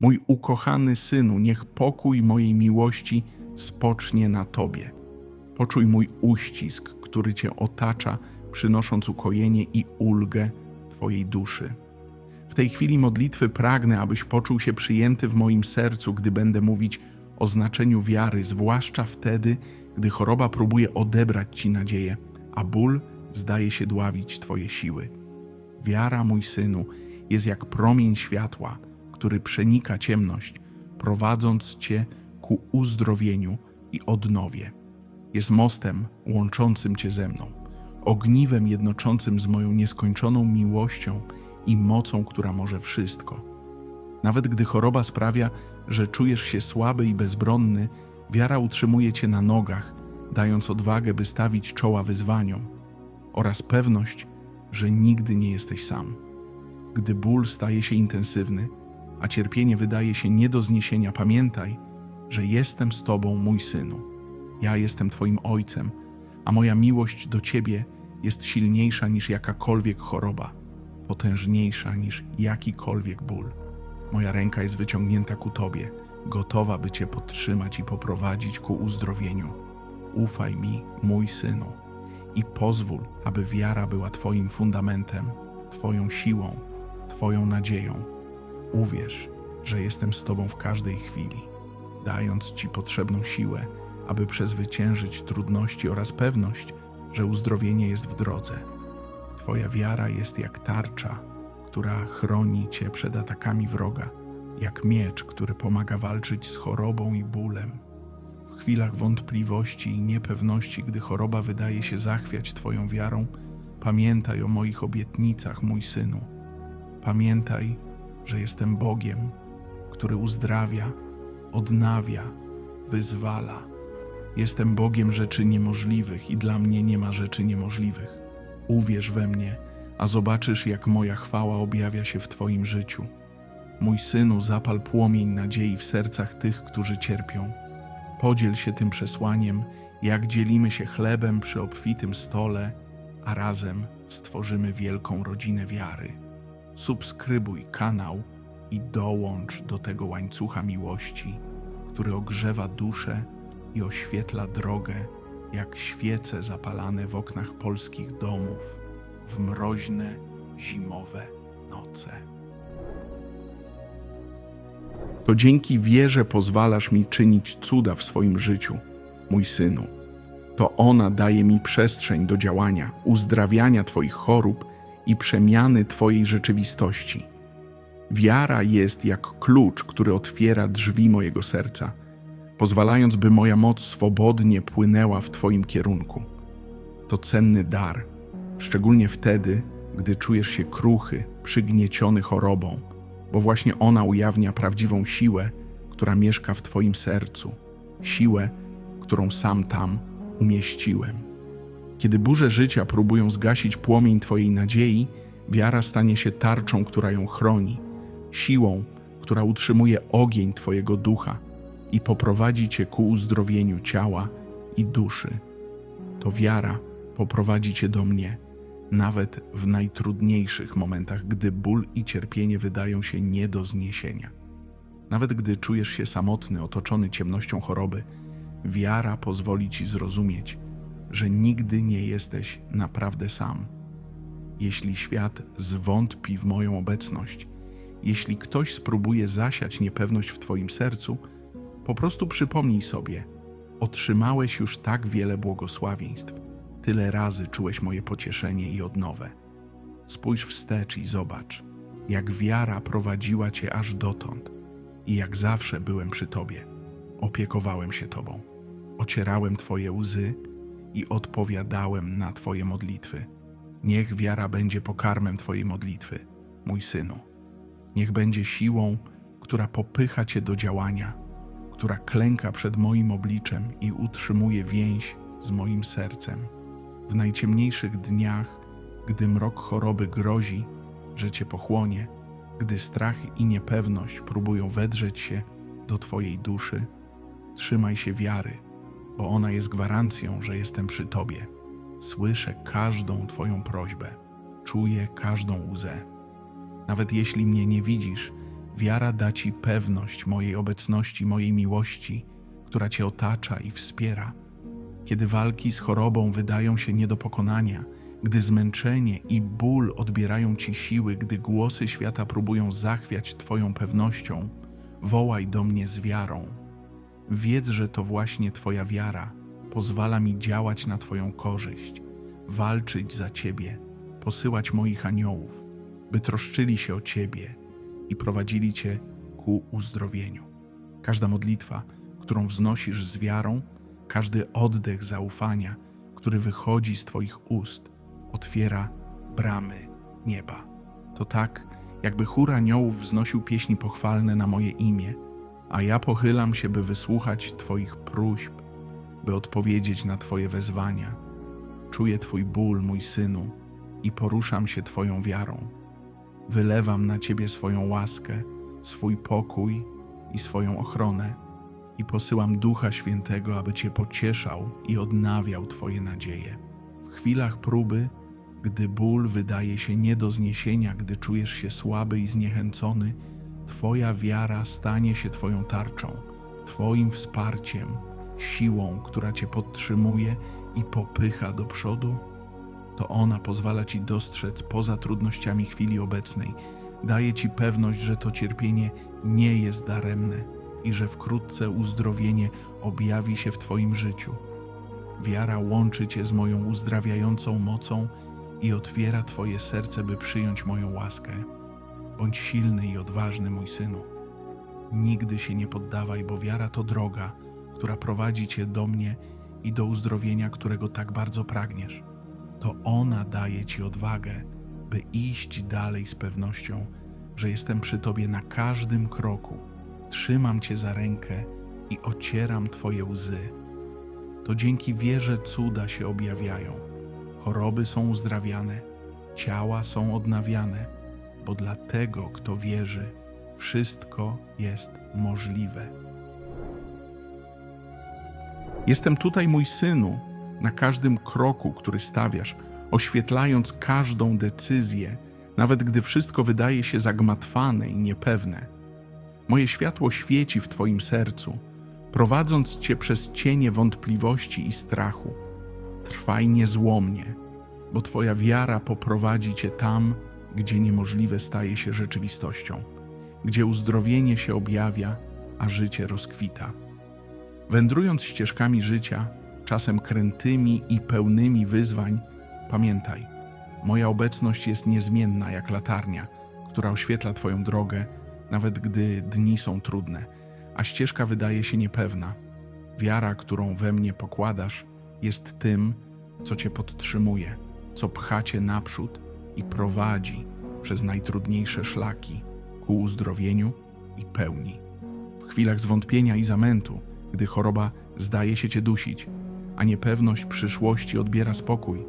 Mój ukochany synu, niech pokój mojej miłości spocznie na tobie. Poczuj mój uścisk, który cię otacza, przynosząc ukojenie i ulgę twojej duszy. W tej chwili modlitwy pragnę, abyś poczuł się przyjęty w moim sercu, gdy będę mówić o znaczeniu wiary, zwłaszcza wtedy, gdy choroba próbuje odebrać ci nadzieję, a ból zdaje się dławić twoje siły. Wiara, mój synu, jest jak promień światła, który przenika ciemność, prowadząc cię ku uzdrowieniu i odnowie. Jest mostem łączącym cię ze mną, ogniwem jednoczącym z moją nieskończoną miłością i mocą, która może wszystko. Nawet gdy choroba sprawia, że czujesz się słaby i bezbronny, wiara utrzymuje cię na nogach, dając odwagę, by stawić czoła wyzwaniom oraz pewność, że nigdy nie jesteś sam. Gdy ból staje się intensywny, a cierpienie wydaje się nie do zniesienia, pamiętaj, że jestem z Tobą, mój synu. Ja jestem Twoim ojcem, a moja miłość do Ciebie jest silniejsza niż jakakolwiek choroba, potężniejsza niż jakikolwiek ból. Moja ręka jest wyciągnięta ku Tobie, gotowa, by Cię podtrzymać i poprowadzić ku uzdrowieniu. Ufaj mi, mój synu, i pozwól, aby wiara była Twoim fundamentem, Twoją siłą, Twoją nadzieją. Uwierz, że jestem z Tobą w każdej chwili, dając Ci potrzebną siłę, aby przezwyciężyć trudności oraz pewność, że uzdrowienie jest w drodze. Twoja wiara jest jak tarcza, która chroni Cię przed atakami wroga, jak miecz, który pomaga walczyć z chorobą i bólem. W chwilach wątpliwości i niepewności, gdy choroba wydaje się zachwiać Twoją wiarą, pamiętaj o moich obietnicach, mój synu. Pamiętaj, że jestem Bogiem, który uzdrawia, odnawia, wyzwala. Jestem Bogiem rzeczy niemożliwych i dla mnie nie ma rzeczy niemożliwych. Uwierz we mnie, a zobaczysz, jak moja chwała objawia się w Twoim życiu. Mój synu, zapal płomień nadziei w sercach tych, którzy cierpią. Podziel się tym przesłaniem, jak dzielimy się chlebem przy obfitym stole, a razem stworzymy wielką rodzinę wiary. Subskrybuj kanał i dołącz do tego łańcucha miłości, który ogrzewa duszę i oświetla drogę, jak świece zapalane w oknach polskich domów w mroźne, zimowe noce. To dzięki wierze pozwalasz mi czynić cuda w swoim życiu, mój synu. To ona daje mi przestrzeń do działania, uzdrawiania Twoich chorób i przemiany Twojej rzeczywistości. Wiara jest jak klucz, który otwiera drzwi mojego serca, pozwalając, by moja moc swobodnie płynęła w Twoim kierunku. To cenny dar, szczególnie wtedy, gdy czujesz się kruchy, przygnieciony chorobą, bo właśnie ona ujawnia prawdziwą siłę, która mieszka w Twoim sercu, siłę, którą sam tam umieściłem. Kiedy burze życia próbują zgasić płomień Twojej nadziei, wiara stanie się tarczą, która ją chroni, siłą, która utrzymuje ogień Twojego ducha i poprowadzi Cię ku uzdrowieniu ciała i duszy. To wiara poprowadzi Cię do mnie, nawet w najtrudniejszych momentach, gdy ból i cierpienie wydają się nie do zniesienia. Nawet gdy czujesz się samotny, otoczony ciemnością choroby, wiara pozwoli Ci zrozumieć, że nigdy nie jesteś naprawdę sam. Jeśli świat zwątpi w moją obecność, jeśli ktoś spróbuje zasiać niepewność w Twoim sercu, po prostu przypomnij sobie: otrzymałeś już tak wiele błogosławieństw, tyle razy czułeś moje pocieszenie i odnowę. Spójrz wstecz i zobacz, jak wiara prowadziła Cię aż dotąd i jak zawsze byłem przy Tobie. Opiekowałem się Tobą, ocierałem Twoje łzy i odpowiadałem na Twoje modlitwy. Niech wiara będzie pokarmem Twojej modlitwy, mój synu. Niech będzie siłą, która popycha Cię do działania, która klęka przed moim obliczem i utrzymuje więź z moim sercem. W najciemniejszych dniach, gdy mrok choroby grozi, że Cię pochłonie, gdy strach i niepewność próbują wedrzeć się do Twojej duszy, trzymaj się wiary, bo ona jest gwarancją, że jestem przy Tobie. Słyszę każdą Twoją prośbę, czuję każdą łzę. Nawet jeśli mnie nie widzisz, Wiara da Ci pewność mojej obecności, mojej miłości, która Cię otacza i wspiera. Kiedy walki z chorobą wydają się nie do pokonania, gdy zmęczenie i ból odbierają Ci siły, gdy głosy świata próbują zachwiać Twoją pewnością, wołaj do mnie z wiarą. Wiedz, że to właśnie Twoja wiara pozwala mi działać na Twoją korzyść, walczyć za Ciebie, posyłać moich aniołów, by troszczyli się o Ciebie i prowadzili Cię ku uzdrowieniu. Każda modlitwa, którą wznosisz z wiarą, każdy oddech zaufania, który wychodzi z Twoich ust, otwiera bramy nieba. To tak, jakby chór aniołów wznosił pieśni pochwalne na moje imię, a ja pochylam się, by wysłuchać Twoich próśb, by odpowiedzieć na Twoje wezwania. Czuję Twój ból, mój synu, i poruszam się Twoją wiarą. Wylewam na Ciebie swoją łaskę, swój pokój i swoją ochronę i posyłam Ducha Świętego, aby Cię pocieszał i odnawiał Twoje nadzieje. W chwilach próby, gdy ból wydaje się nie do zniesienia, gdy czujesz się słaby i zniechęcony, Twoja wiara stanie się Twoją tarczą, Twoim wsparciem, siłą, która Cię podtrzymuje i popycha do przodu. To ona pozwala Ci dostrzec poza trudnościami chwili obecnej, daje Ci pewność, że to cierpienie nie jest daremne i że wkrótce uzdrowienie objawi się w Twoim życiu. Wiara łączy Cię z moją uzdrawiającą mocą i otwiera Twoje serce, by przyjąć moją łaskę. Bądź silny i odważny, mój synu. Nigdy się nie poddawaj, bo wiara to droga, która prowadzi Cię do mnie i do uzdrowienia, którego tak bardzo pragniesz. To ona daje Ci odwagę, by iść dalej z pewnością, że jestem przy Tobie na każdym kroku. Trzymam Cię za rękę i ocieram Twoje łzy. To dzięki wierze cuda się objawiają. Choroby są uzdrawiane, ciała są odnawiane, bo dla tego, kto wierzy, wszystko jest możliwe. Jestem tutaj, mój synu, na każdym kroku, który stawiasz, oświetlając każdą decyzję, nawet gdy wszystko wydaje się zagmatwane i niepewne. Moje światło świeci w Twoim sercu, prowadząc Cię przez cienie wątpliwości i strachu. Trwaj niezłomnie, bo Twoja wiara poprowadzi Cię tam, gdzie niemożliwe staje się rzeczywistością, gdzie uzdrowienie się objawia, a życie rozkwita. Wędrując ścieżkami życia, czasem krętymi i pełnymi wyzwań, pamiętaj, moja obecność jest niezmienna jak latarnia, która oświetla Twoją drogę, nawet gdy dni są trudne, a ścieżka wydaje się niepewna. Wiara, którą we mnie pokładasz, jest tym, co Cię podtrzymuje, co pcha Cię naprzód i prowadzi przez najtrudniejsze szlaki ku uzdrowieniu i pełni. W chwilach zwątpienia i zamętu, gdy choroba zdaje się Cię dusić, a niepewność przyszłości odbiera spokój,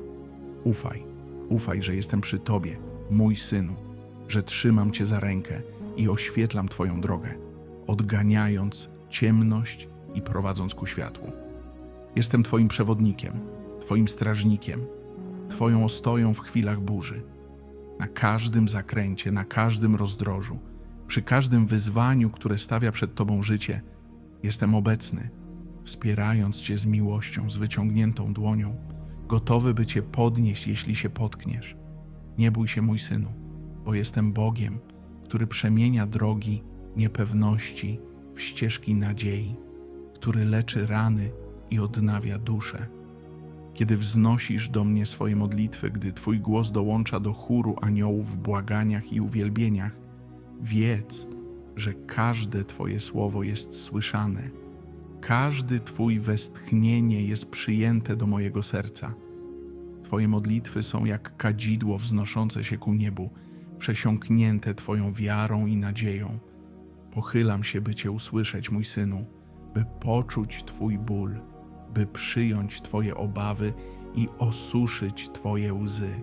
ufaj, ufaj, że jestem przy Tobie, mój synu, że trzymam Cię za rękę i oświetlam Twoją drogę, odganiając ciemność i prowadząc ku światłu. Jestem Twoim przewodnikiem, Twoim strażnikiem, Twoją ostoją w chwilach burzy. Na każdym zakręcie, na każdym rozdrożu, przy każdym wyzwaniu, które stawia przed Tobą życie, jestem obecny, wspierając Cię z miłością, z wyciągniętą dłonią, gotowy by Cię podnieść, jeśli się potkniesz. Nie bój się, mój synu, bo jestem Bogiem, który przemienia drogi niepewności w ścieżki nadziei, który leczy rany i odnawia duszę. Kiedy wznosisz do mnie swoje modlitwy, gdy Twój głos dołącza do chóru aniołów w błaganiach i uwielbieniach, wiedz, że każde Twoje słowo jest słyszane, każdy Twój westchnienie jest przyjęte do mojego serca. Twoje modlitwy są jak kadzidło wznoszące się ku niebu, przesiąknięte Twoją wiarą i nadzieją. Pochylam się, by Cię usłyszeć, mój synu, by poczuć Twój ból, by przyjąć Twoje obawy i osuszyć Twoje łzy.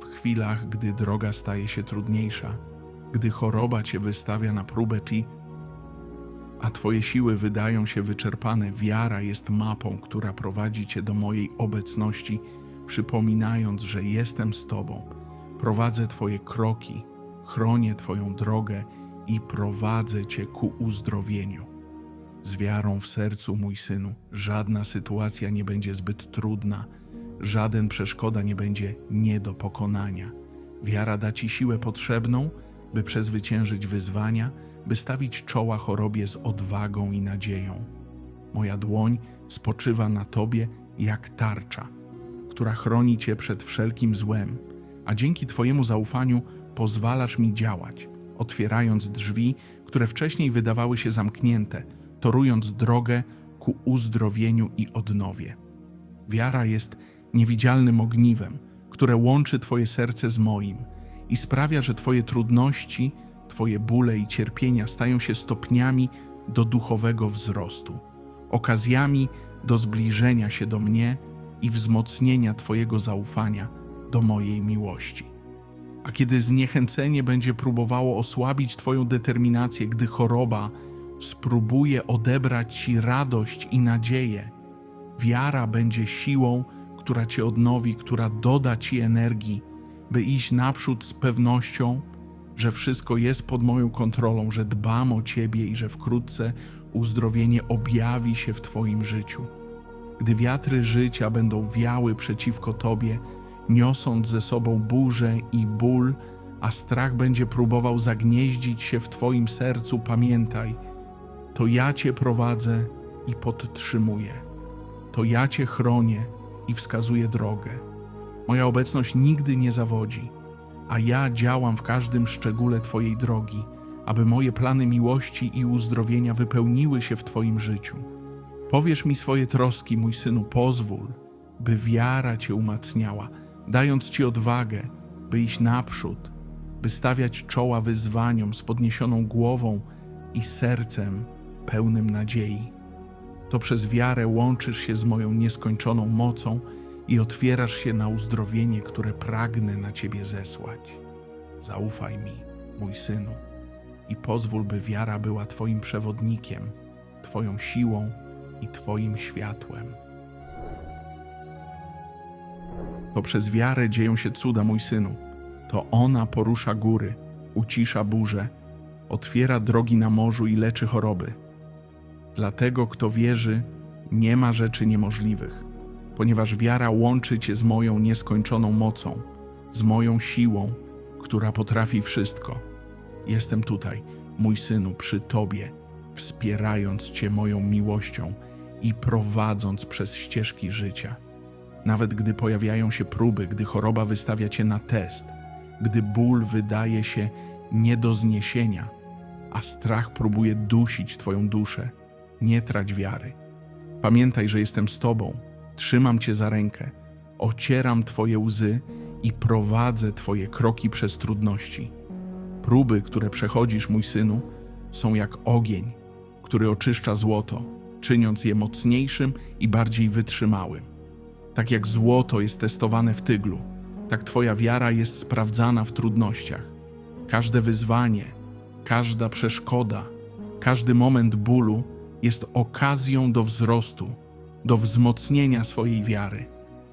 W chwilach, gdy droga staje się trudniejsza, gdy choroba Cię wystawia na próbę Ci, a Twoje siły wydają się wyczerpane, wiara jest mapą, która prowadzi Cię do mojej obecności, przypominając, że jestem z Tobą. Prowadzę Twoje kroki, chronię Twoją drogę i prowadzę Cię ku uzdrowieniu. Z wiarą w sercu, mój synu, żadna sytuacja nie będzie zbyt trudna, żaden przeszkoda nie będzie nie do pokonania. Wiara da Ci siłę potrzebną, by przezwyciężyć wyzwania, by stawić czoła chorobie z odwagą i nadzieją. Moja dłoń spoczywa na Tobie jak tarcza, która chroni Cię przed wszelkim złem, a dzięki Twojemu zaufaniu pozwalasz mi działać, otwierając drzwi, które wcześniej wydawały się zamknięte, torując drogę ku uzdrowieniu i odnowie. Wiara jest niewidzialnym ogniwem, które łączy Twoje serce z moim i sprawia, że Twoje trudności, Twoje bóle i cierpienia stają się stopniami do duchowego wzrostu, okazjami do zbliżenia się do mnie i wzmocnienia Twojego zaufania do mojej miłości. A kiedy zniechęcenie będzie próbowało osłabić Twoją determinację, gdy choroba spróbuje odebrać Ci radość i nadzieję, wiara będzie siłą, która Cię odnowi, która doda Ci energii, by iść naprzód z pewnością, że wszystko jest pod moją kontrolą, że dbam o Ciebie i że wkrótce uzdrowienie objawi się w Twoim życiu. Gdy wiatry życia będą wiały przeciwko Tobie, niosąc ze sobą burzę i ból, a strach będzie próbował zagnieździć się w Twoim sercu, pamiętaj, to ja Cię prowadzę i podtrzymuję. To ja Cię chronię i wskazuję drogę. Moja obecność nigdy nie zawodzi, a ja działam w każdym szczególe Twojej drogi, aby moje plany miłości i uzdrowienia wypełniły się w Twoim życiu. Powiesz mi swoje troski, mój synu, pozwól, by wiara Cię umacniała, dając Ci odwagę, by iść naprzód, by stawiać czoła wyzwaniom z podniesioną głową i sercem pełnym nadziei. To przez wiarę łączysz się z moją nieskończoną mocą i otwierasz się na uzdrowienie, które pragnę na Ciebie zesłać. Zaufaj mi, mój synu, i pozwól, by wiara była Twoim przewodnikiem, Twoją siłą i Twoim światłem. To przez wiarę dzieją się cuda, mój synu. To ona porusza góry, ucisza burze, otwiera drogi na morzu i leczy choroby. Dlatego, kto wierzy, nie ma rzeczy niemożliwych, ponieważ wiara łączy cię z moją nieskończoną mocą, z moją siłą, która potrafi wszystko. Jestem tutaj, mój synu, przy tobie, wspierając cię moją miłością i prowadząc przez ścieżki życia. Nawet gdy pojawiają się próby, gdy choroba wystawia cię na test, gdy ból wydaje się nie do zniesienia, a strach próbuje dusić twoją duszę, nie trać wiary. Pamiętaj, że jestem z Tobą, trzymam Cię za rękę, ocieram Twoje łzy i prowadzę Twoje kroki przez trudności. Próby, które przechodzisz, mój synu, są jak ogień, który oczyszcza złoto, czyniąc je mocniejszym i bardziej wytrzymałym. Tak jak złoto jest testowane w tyglu, tak Twoja wiara jest sprawdzana w trudnościach. Każde wyzwanie, każda przeszkoda, każdy moment bólu jest okazją do wzrostu, do wzmocnienia swojej wiary,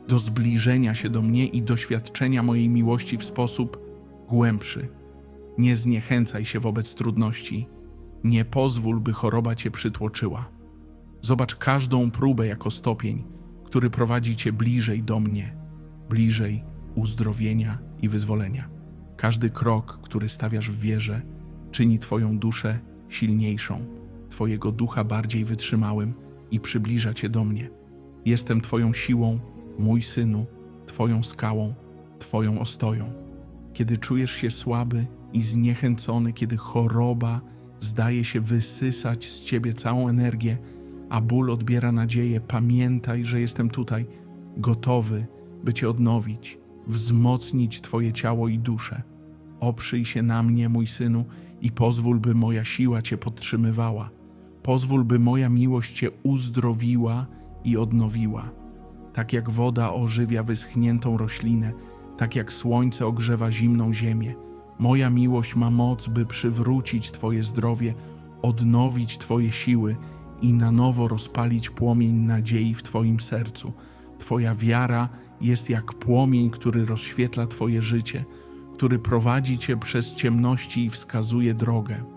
do zbliżenia się do mnie i doświadczenia mojej miłości w sposób głębszy. Nie zniechęcaj się wobec trudności, nie pozwól, by choroba cię przytłoczyła. Zobacz każdą próbę jako stopień, który prowadzi cię bliżej do mnie, bliżej uzdrowienia i wyzwolenia. Każdy krok, który stawiasz w wierze, czyni Twoją duszę silniejszą Twojego ducha bardziej wytrzymałym i przybliża Cię do mnie. Jestem Twoją siłą, mój synu, Twoją skałą, Twoją ostoją. Kiedy czujesz się słaby i zniechęcony, kiedy choroba zdaje się wysysać z Ciebie całą energię, a ból odbiera nadzieję, pamiętaj, że jestem tutaj, gotowy, by Cię odnowić, wzmocnić Twoje ciało i duszę. Oprzyj się na mnie, mój synu, i pozwól, by moja siła Cię podtrzymywała. Pozwól, by moja miłość Cię uzdrowiła i odnowiła. Tak jak woda ożywia wyschniętą roślinę, tak jak słońce ogrzewa zimną ziemię, moja miłość ma moc, by przywrócić Twoje zdrowie, odnowić Twoje siły i na nowo rozpalić płomień nadziei w Twoim sercu. Twoja wiara jest jak płomień, który rozświetla Twoje życie, który prowadzi Cię przez ciemności i wskazuje drogę.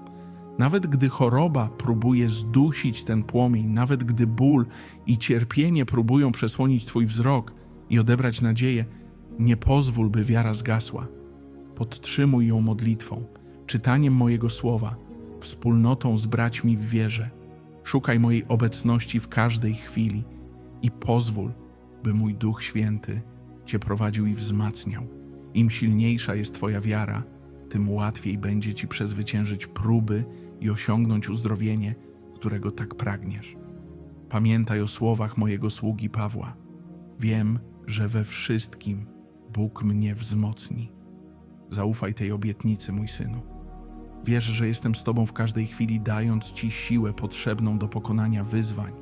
Nawet gdy choroba próbuje zdusić ten płomień, nawet gdy ból i cierpienie próbują przesłonić Twój wzrok i odebrać nadzieję, nie pozwól, by wiara zgasła. Podtrzymuj ją modlitwą, czytaniem mojego słowa, wspólnotą z braćmi w wierze. Szukaj mojej obecności w każdej chwili i pozwól, by mój Duch Święty Cię prowadził i wzmacniał. Im silniejsza jest Twoja wiara, tym łatwiej będzie Ci przezwyciężyć próby i osiągnąć uzdrowienie, którego tak pragniesz. Pamiętaj o słowach mojego sługi Pawła. Wiem, że we wszystkim Bóg mnie wzmocni. Zaufaj tej obietnicy, mój synu. Wiesz, że jestem z Tobą w każdej chwili, dając Ci siłę potrzebną do pokonania wyzwań,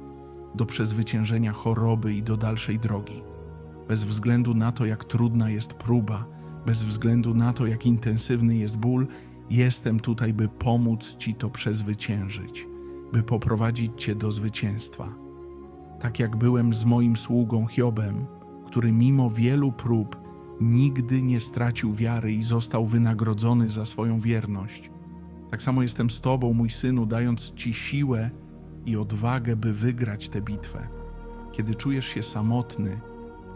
do przezwyciężenia choroby i do dalszej drogi. Bez względu na to, jak trudna jest próba, bez względu na to, jak intensywny jest ból, jestem tutaj, by pomóc Ci to przezwyciężyć, by poprowadzić Cię do zwycięstwa. Tak jak byłem z moim sługą Hiobem, który mimo wielu prób nigdy nie stracił wiary i został wynagrodzony za swoją wierność. Tak samo jestem z Tobą, mój synu, dając Ci siłę i odwagę, by wygrać tę bitwę. Kiedy czujesz się samotny,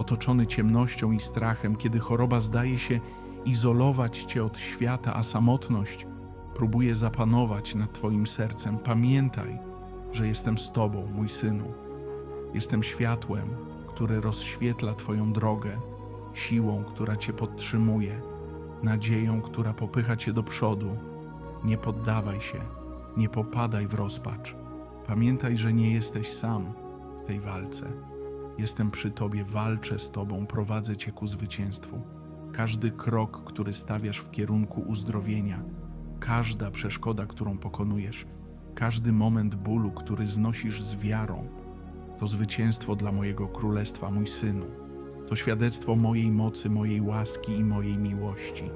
otoczony ciemnością i strachem, kiedy choroba zdaje się izolować Cię od świata, a samotność próbuje zapanować nad Twoim sercem, pamiętaj, że jestem z Tobą, mój synu. Jestem światłem, które rozświetla Twoją drogę, siłą, która Cię podtrzymuje, nadzieją, która popycha Cię do przodu. Nie poddawaj się, nie popadaj w rozpacz. Pamiętaj, że nie jesteś sam w tej walce. Jestem przy Tobie, walczę z Tobą, prowadzę Cię ku zwycięstwu. Każdy krok, który stawiasz w kierunku uzdrowienia, każda przeszkoda, którą pokonujesz, każdy moment bólu, który znosisz z wiarą, to zwycięstwo dla mojego królestwa, mój synu. To świadectwo mojej mocy, mojej łaski i mojej miłości.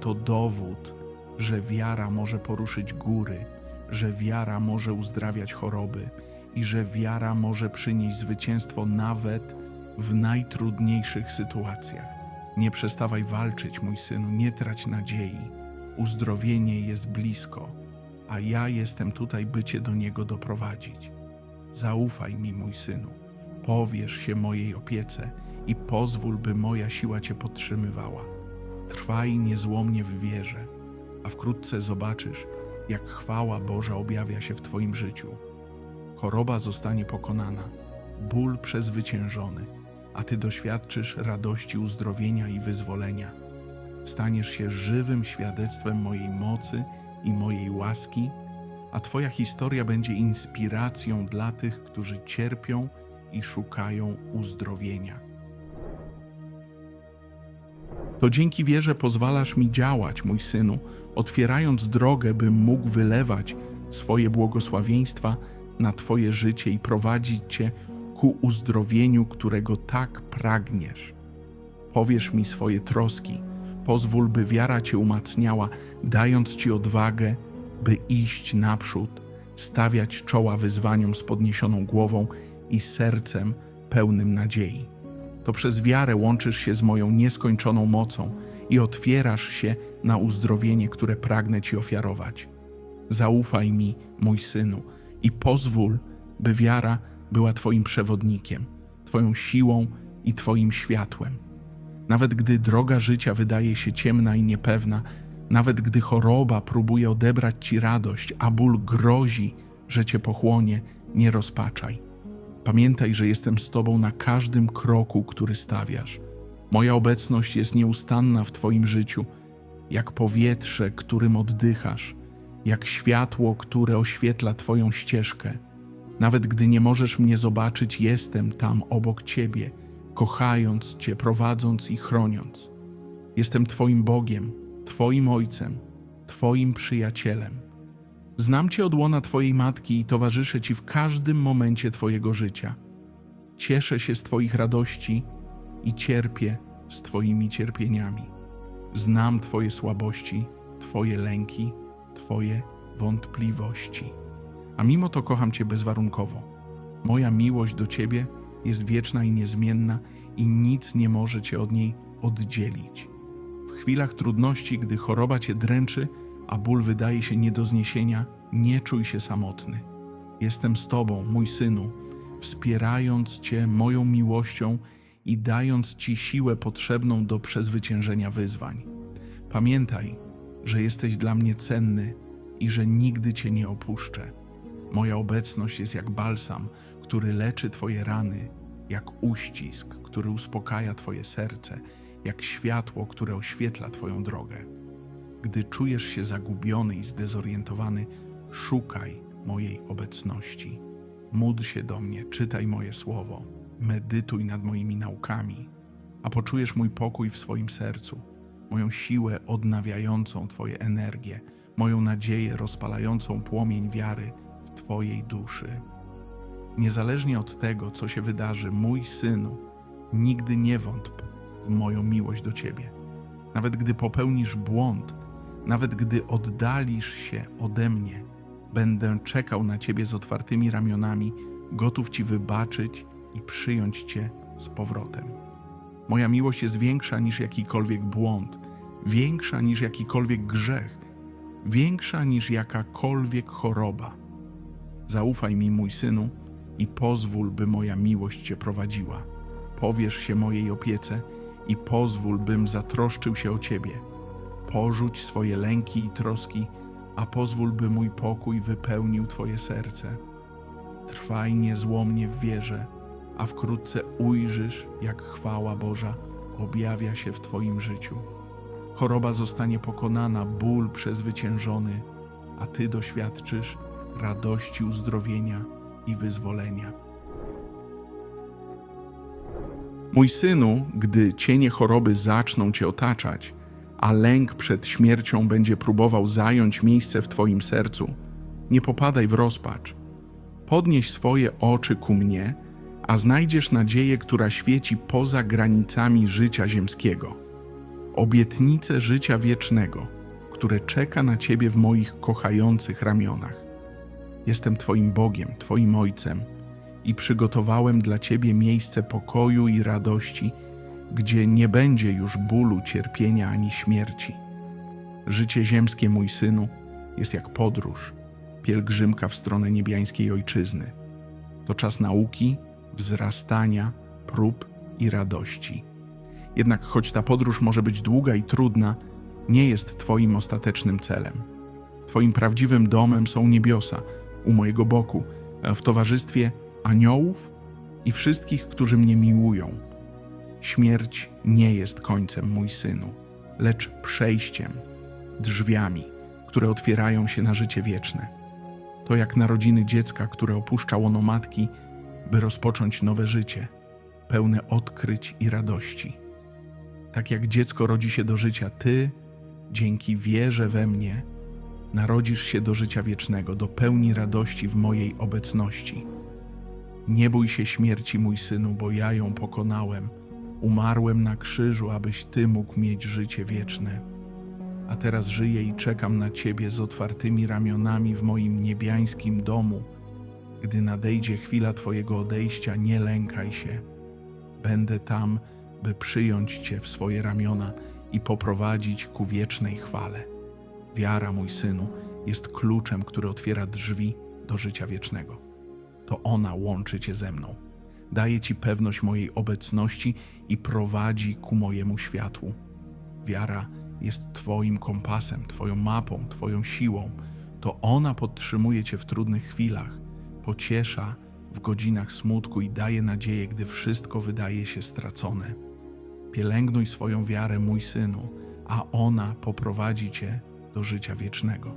To dowód, że wiara może poruszyć góry, że wiara może uzdrawiać choroby i że wiara może przynieść zwycięstwo nawet w najtrudniejszych sytuacjach. Nie przestawaj walczyć, mój synu, nie trać nadziei. Uzdrowienie jest blisko, a ja jestem tutaj, by cię do niego doprowadzić. Zaufaj mi, mój synu, powierz się mojej opiece i pozwól, by moja siła cię podtrzymywała. Trwaj niezłomnie w wierze, a wkrótce zobaczysz, jak chwała Boża objawia się w Twoim życiu. Choroba zostanie pokonana, ból przezwyciężony, a Ty doświadczysz radości uzdrowienia i wyzwolenia. Staniesz się żywym świadectwem mojej mocy i mojej łaski, a Twoja historia będzie inspiracją dla tych, którzy cierpią i szukają uzdrowienia. To dzięki wierze pozwalasz mi działać, mój synu, otwierając drogę, bym mógł wylewać swoje błogosławieństwa na Twoje życie i prowadzić Cię ku uzdrowieniu, którego tak pragniesz. Powiesz mi swoje troski, pozwól, by wiara Cię umacniała, dając Ci odwagę, by iść naprzód, stawiać czoła wyzwaniom z podniesioną głową i sercem pełnym nadziei. To przez wiarę łączysz się z moją nieskończoną mocą i otwierasz się na uzdrowienie, które pragnę Ci ofiarować. Zaufaj mi, mój synu, i pozwól, by wiara była Twoim przewodnikiem, Twoją siłą i Twoim światłem. Nawet gdy droga życia wydaje się ciemna i niepewna, nawet gdy choroba próbuje odebrać Ci radość, a ból grozi, że Cię pochłonie, nie rozpaczaj. Pamiętaj, że jestem z Tobą na każdym kroku, który stawiasz. Moja obecność jest nieustanna w Twoim życiu, jak powietrze, którym oddychasz, jak światło, które oświetla Twoją ścieżkę. Nawet gdy nie możesz mnie zobaczyć, jestem tam obok Ciebie, kochając Cię, prowadząc i chroniąc. Jestem Twoim Bogiem, Twoim Ojcem, Twoim przyjacielem. Znam Cię od łona Twojej matki i towarzyszę Ci w każdym momencie Twojego życia. Cieszę się z Twoich radości i cierpię z Twoimi cierpieniami. Znam Twoje słabości, Twoje lęki, Twoje wątpliwości. A mimo to kocham Cię bezwarunkowo. Moja miłość do Ciebie jest wieczna i niezmienna i nic nie może Cię od niej oddzielić. W chwilach trudności, gdy choroba Cię dręczy, a ból wydaje się nie do zniesienia, Nie czuj się samotny. Jestem z Tobą, mój synu, wspierając Cię moją miłością i dając Ci siłę potrzebną do przezwyciężenia wyzwań. Pamiętaj, że jesteś dla mnie cenny i że nigdy Cię nie opuszczę. Moja obecność jest jak balsam, który leczy Twoje rany, jak uścisk, który uspokaja Twoje serce, jak światło, które oświetla Twoją drogę. Gdy czujesz się zagubiony i zdezorientowany, szukaj mojej obecności. Módl się do mnie, czytaj moje słowo, medytuj nad moimi naukami, a poczujesz mój pokój w swoim sercu, moją siłę odnawiającą Twoje energię, moją nadzieję rozpalającą płomień wiary w Twojej duszy. Niezależnie od tego, co się wydarzy, mój synu, nigdy nie wątp w moją miłość do Ciebie. Nawet gdy popełnisz błąd, nawet gdy oddalisz się ode mnie, będę czekał na Ciebie z otwartymi ramionami, gotów Ci wybaczyć i przyjąć Cię z powrotem. Moja miłość jest większa niż jakikolwiek błąd, większa niż jakikolwiek grzech, większa niż jakakolwiek choroba. Zaufaj mi, mój synu, i pozwól, by moja miłość Cię prowadziła. Powierz się mojej opiece i pozwól, bym zatroszczył się o Ciebie. Porzuć swoje lęki i troski, a pozwól, by mój pokój wypełnił Twoje serce. Trwaj niezłomnie w wierze, a wkrótce ujrzysz, jak chwała Boża objawia się w Twoim życiu. Choroba zostanie pokonana, ból przezwyciężony, a Ty doświadczysz radości uzdrowienia i wyzwolenia. Mój synu, gdy cienie choroby zaczną cię otaczać, a lęk przed śmiercią będzie próbował zająć miejsce w twoim sercu, nie popadaj w rozpacz. Podnieś swoje oczy ku mnie, a znajdziesz nadzieję, która świeci poza granicami życia ziemskiego. Obietnicę życia wiecznego, które czeka na ciebie w moich kochających ramionach. Jestem Twoim Bogiem, Twoim Ojcem i przygotowałem dla Ciebie miejsce pokoju i radości, gdzie nie będzie już bólu, cierpienia ani śmierci. Życie ziemskie, mój synu, jest jak podróż, pielgrzymka w stronę niebiańskiej ojczyzny. To czas nauki, wzrastania, prób i radości. Jednak choć ta podróż może być długa i trudna, nie jest Twoim ostatecznym celem. Twoim prawdziwym domem są niebiosa, u mojego boku, w towarzystwie aniołów i wszystkich, którzy mnie miłują. Śmierć nie jest końcem, mój synu, lecz przejściem, drzwiami, które otwierają się na życie wieczne. To jak narodziny dziecka, które opuszcza łono matki, by rozpocząć nowe życie, pełne odkryć i radości. Tak jak dziecko rodzi się do życia, ty, dzięki wierze we mnie, narodzisz się do życia wiecznego, do pełni radości w mojej obecności. Nie bój się śmierci, mój synu, bo ja ją pokonałem. Umarłem na krzyżu, abyś ty mógł mieć życie wieczne. A teraz żyję i czekam na ciebie z otwartymi ramionami w moim niebiańskim domu. Gdy nadejdzie chwila twojego odejścia, nie lękaj się. Będę tam, by przyjąć cię w swoje ramiona i poprowadzić ku wiecznej chwale. Wiara, mój synu, jest kluczem, który otwiera drzwi do życia wiecznego. To ona łączy cię ze mną, daje ci pewność mojej obecności i prowadzi ku mojemu światłu. Wiara jest Twoim kompasem, Twoją mapą, Twoją siłą. To ona podtrzymuje Cię w trudnych chwilach, pociesza w godzinach smutku i daje nadzieję, gdy wszystko wydaje się stracone. Pielęgnuj swoją wiarę, mój synu, a ona poprowadzi Cię do życia wiecznego.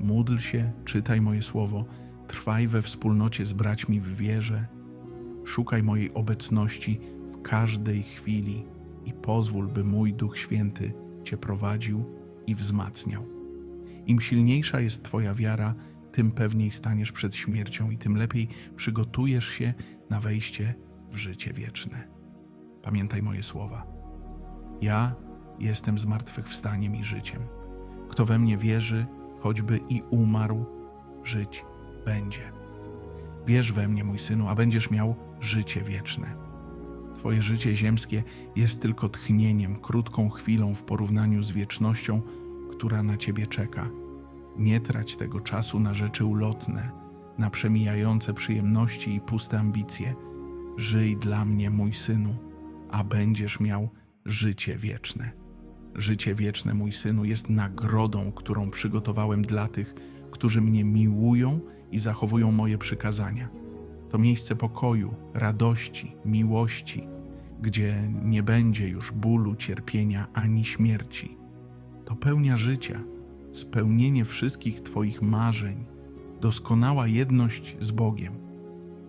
Módl się, czytaj moje słowo, trwaj we wspólnocie z braćmi w wierze, szukaj mojej obecności w każdej chwili i pozwól, by mój Duch Święty Cię prowadził i wzmacniał. Im silniejsza jest Twoja wiara, tym pewniej staniesz przed śmiercią i tym lepiej przygotujesz się na wejście w życie wieczne. Pamiętaj moje słowa. Ja jestem zmartwychwstaniem i życiem. Kto we mnie wierzy, choćby i umarł, żyć będzie. Wierz we mnie, mój synu, a będziesz miał życie wieczne. Twoje życie ziemskie jest tylko tchnieniem, krótką chwilą w porównaniu z wiecznością, która na ciebie czeka. Nie trać tego czasu na rzeczy ulotne, na przemijające przyjemności i puste ambicje. Żyj dla mnie, mój synu, a będziesz miał życie wieczne. Życie wieczne, mój synu, jest nagrodą, którą przygotowałem dla tych, którzy mnie miłują i zachowują moje przykazania. To miejsce pokoju, radości, miłości, gdzie nie będzie już bólu, cierpienia ani śmierci. To pełnia życia, spełnienie wszystkich Twoich marzeń, doskonała jedność z Bogiem.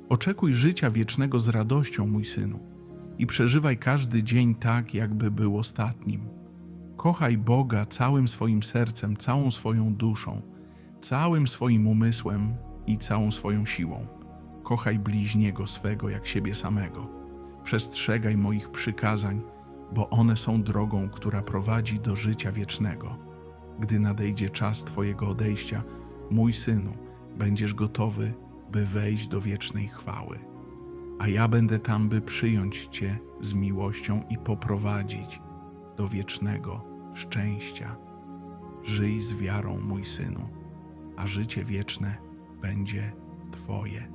Oczekuj życia wiecznego z radością, mój synu, i przeżywaj każdy dzień tak, jakby był ostatnim. Kochaj Boga całym swoim sercem, całą swoją duszą, całym swoim umysłem i całą swoją siłą. Kochaj bliźniego swego jak siebie samego. Przestrzegaj moich przykazań, bo one są drogą, która prowadzi do życia wiecznego. Gdy nadejdzie czas Twojego odejścia, mój synu, będziesz gotowy, by wejść do wiecznej chwały. A ja będę tam, by przyjąć Cię z miłością i poprowadzić do wiecznego szczęścia. Żyj z wiarą, mój synu, a życie wieczne będzie Twoje.